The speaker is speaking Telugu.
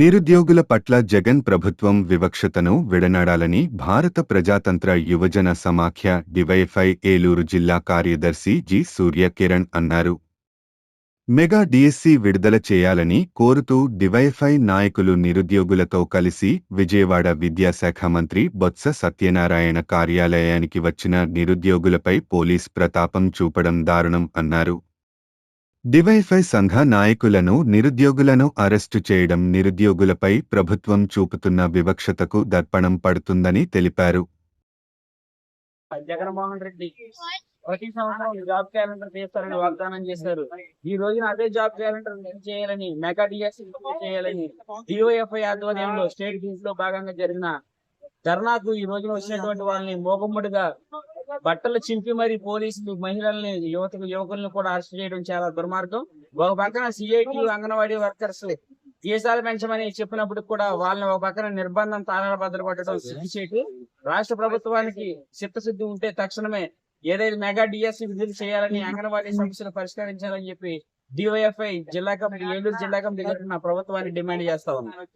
నిరుద్యోగుల పట్ల జగన్ ప్రభుత్వం వివక్షతను విడనాడాలని భారత ప్రజాతంత్ర యువజన సమాఖ్య డివైఫై ఏలూరు జిల్లా కార్యదర్శి జి సూర్యకిరణ్ అన్నారు. మెగా డిఎస్సి విడుదల చేయాలని కోరుతూ డివైఫై నాయకులు నిరుద్యోగులతో కలిసి విజయవాడ విద్యాశాఖ మంత్రి బొత్స సత్యనారాయణ కార్యాలయానికి వచ్చిన నిరుద్యోగులపై పోలీస్ ప్రతాపం చూపడం దారుణం అన్నారు. డివైఫై సంఘ నాయకులను నిరుద్యోగులను అరెస్టు చేయడం నిరుద్యోగులపై ప్రభుత్వం చూపుతున్న వివక్షతకు దర్పణం పడుతుందని తెలిపారు. జగన్మోహన్ రెడ్డి. ప్రతి సంవత్సరం జాబ్ క్యాలెండర్ తీస్తారని వాగ్దానం చేశారు. ఈ రోజున అదే జాబ్ క్యాలెండర్ చేయాలని మెగా డిఎస్ చేయాలని డిఓఎఫ్ఐ ఆధ్వర్యంలో స్టేట్ గేమ్స్లో భాగంగా జరిగిన ధర్నాకు ఈ రోజున వచ్చినటువంటి వాళ్ళని మోగమ్మడిగా బట్టలు చింపి మరి పోలీసులు మహిళల్ని యువతకు యువకులను కూడా అరెస్ట్ చేయడం చాలా దుర్మార్గం. ఒక పక్కన సిఐటి అంగన్వాడీ వర్కర్స్ దేశాలు పెంచమని చెప్పినప్పుడు కూడా వాళ్ళని ఒక పక్కన నిర్బంధం తాళాల భద్రపడటం సిగ్గుచేటు రాష్ట్ర ప్రభుత్వానికి చిత్తశుద్ధి ఉంటే తక్షణమే ఏదైతే మెగా డిఎస్సి విధులు చేయాలని అంగన్వాడీ సమస్యలు పరిష్కరించాలని చెప్పి డివైఎఫ్ఐ జిల్లా కమిటీ ఏలూరు జిల్లా కమిటీ తరఫున ప్రభుత్వాన్ని డిమాండ్ చేస్తా ఉన్నాను